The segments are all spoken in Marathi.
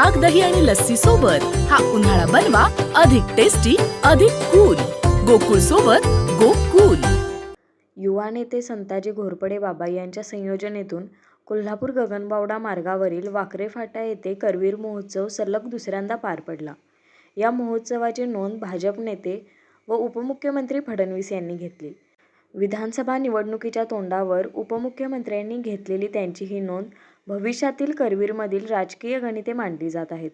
ताक दही आणि लस्सी सोबत हा उन्हाळा बनवा अधिक टेस्टी अधिक कूल गोकुळ सोबत गोकुल. युवा नेते संताजी घोरपडे बाबा यांच्या संयोजनेतून कोल्हापूर गगनबावडा मार्गावरील वाकरे फाटा येथे करवीर महोत्सव सलग दुसऱ्यांदा पार पडला. या महोत्सवाची नोंद भाजप नेते व उपमुख्यमंत्री फडणवीस यांनी घेतली. विधानसभा निवडणुकीच्या तोंडावर उपमुख्यमंत्र्यांनी घेतलेली त्यांची ही नोंद भविष्यातील करवीरमधील राजकीय गणिते मांडली जात आहेत.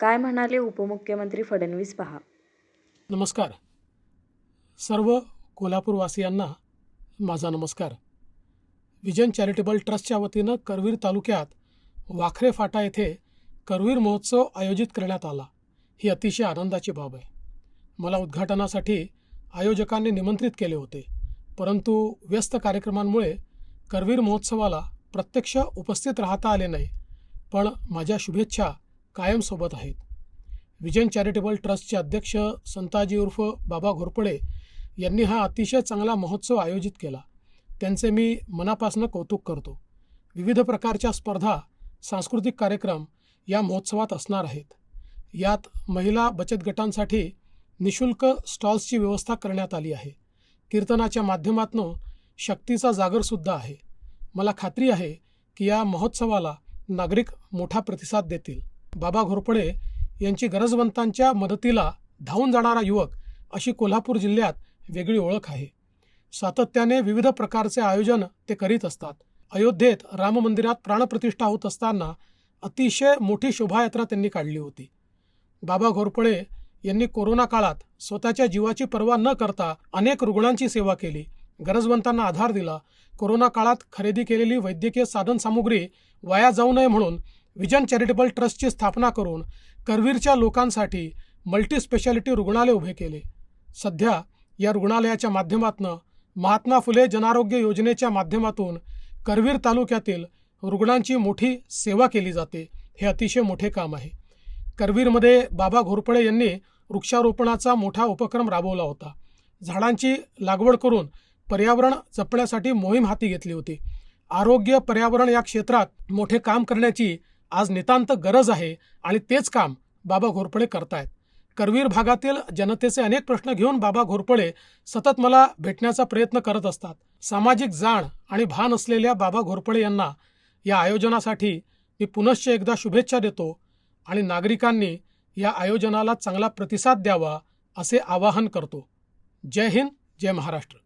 काय म्हणाले उपमुख्यमंत्री फडणवीस? पहा. नमस्कार. सर्व कोल्हापूरवासियांना माझा नमस्कार. विजन चॅरिटेबल ट्रस्टच्या वतीनं करवीर तालुक्यात वाखरे फाटा येथे करवीर महोत्सव आयोजित करण्यात आला. ही अतिशय आनंदाची बाब आहे. मला उद्घाटनासाठी आयोजकांनी निमंत्रित केले होते. परंतु व्यस्त कार्यक्रमांमुळे करवीर महोत्सवाला प्रत्यक्ष उपस्थित राहता आले नाही पण माझ्या शुभेच्छा कायम सोबत आहेत. विजन चॅरिटेबल ट्रस्टचे अध्यक्ष संताजी उर्फ बाबा घोरपडे यांनी हा अतिशय चांगला महोत्सव आयोजित केला. त्यांचे मी मनापासून कौतुक करतो. विविध प्रकारच्या स्पर्धा सांस्कृतिक कार्यक्रम या महोत्सवात असणार आहेत. यात महिला बचत गटांसाठी निशुल्क स्टॉल्सची व्यवस्था करण्यात आली आहे. कीर्तनाच्या माध्यमातून शक्तीचा जागरसुद्धा आहे. मला खात्री आहे की या महोत्सवाला नागरिक मोठा प्रतिसाद देतील. बाबा घोरपडे यांची गरजवंतांच्या मदतीला धावून जाणारा युवक अशी कोल्हापूर जिल्ह्यात वेगळी ओळख आहे. सातत्याने विविध प्रकारचे आयोजन ते करीत असतात. अयोध्येत राम मंदिरात प्राणप्रतिष्ठा होत असताना अतिशय मोठी शोभायात्रा त्यांनी काढली होती. बाबा घोरपडे यांनी कोरोना काळात स्वतःच्या जीवाची पर्वा न करता अनेक रुग्णांची सेवा केली. गरजवंतांना आधार दिला कोरोना काळात खरेदी केलेली वैद्यकीय साधनसामुग्री वाया जाऊ नये म्हणून विजन चॅरिटेबल ट्रस्टची स्थापना करून करवीरच्या लोकांसाठी मल्टी स्पेशालिटी रुग्णालय उभे केले. सध्या या रुग्णालयाच्या माध्यमातून महात्मा फुले जनारोग्य योजनेच्या माध्यमातून करवीर तालुक्यातील रुग्णांची मोठी सेवा केली जाते. हे अतिशय मोठे काम आहे. करवीरमध्ये बाबा घोरपडे यांनी वृक्षारोपणाचा मोठा उपक्रम राबवला होता. झाडांची लागवड करून पर्यावरण जपण्यासाठी मोहीम हाती घेतली होती. आरोग्य पर्यावरण या क्षेत्रात मोठे काम करण्याची आज नितांत गरज आहे आणि तेच काम बाबा घोरपडे करतायत. करवीर भागातील जनतेचे अनेक प्रश्न घेऊन बाबा घोरपडे सतत मला भेटण्याचा प्रयत्न करत असतात. सामाजिक जाण आणि भान असलेल्या बाबा घोरपडे यांना या आयोजनासाठी मी पुनश्च एकदा शुभेच्छा देतो आणि नागरिकांनी या आयोजनाला चांगला प्रतिसाद द्यावा असे आवाहन करतो. जय हिंद जय महाराष्ट्र.